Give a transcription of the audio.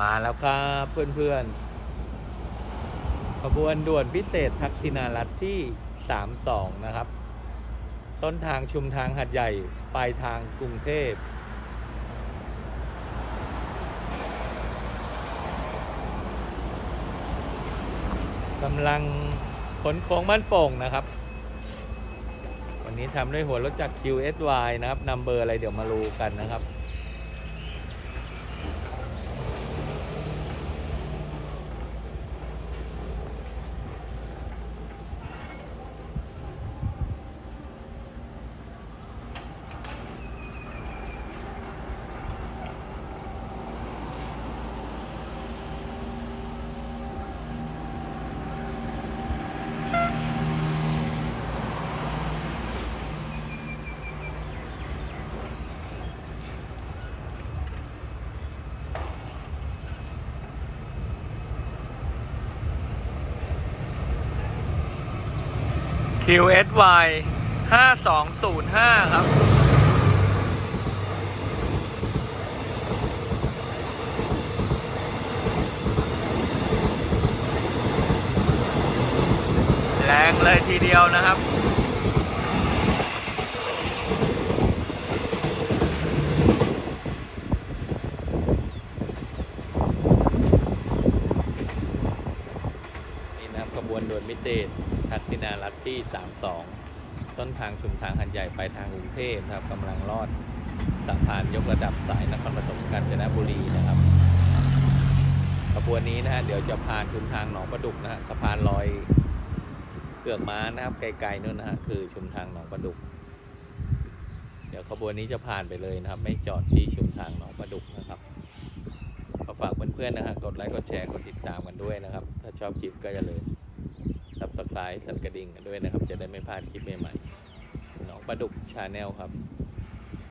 มาแล้วครับเพื่อนๆ ขบวนด่วนพิเศษทักษิณารัฐที่ 32 นะครับ ต้นทางชุมทางหัดใหญ่ ปลายทางกรุงเทพ กำลังขนโค้งบ้านโป่งนะครับ วันนี้ทำด้วยหัวรถจักร QSY นะครับนำเบอร์อะไรเดี๋ยวมารู้กันนะครับ QSY 5205 ครับ แรงเลยทีเดียวนะครับนี่นะครับขบวนด่วนพิเศษ ทักษิณารัฐที่ 32 ต้นทางชุมทางหันใหญ่ไปทางกรุงเทพนะครับกำลังลอดสะพานยกระดับสายนครปฐมกาญจนบุรีนะครับขบวนนี้นะฮะเดี๋ยวจะผ่านชุมทางหนองประดุกนะฮะสะพานลอยเกือกม้านะครับไกลๆนู่นนะฮะคือชุมทางหนองประดุก เดี๋ยวขบวนนี้จะผ่านไปเลยนะครับ ไม่จอดที่ชุมทางหนองประดุกนะครับก็ฝากเพื่อนๆนะฮะกดไลค์กดแชร์กดติดตามกันด้วยนะครับ ถ้าชอบคลิปก็อย่าลืม subscribe สั่นกระดิ่งกันด้วยนะครับ จะได้ไม่พลาดคลิปใหม่ๆหนองประดุกชาแนลครับ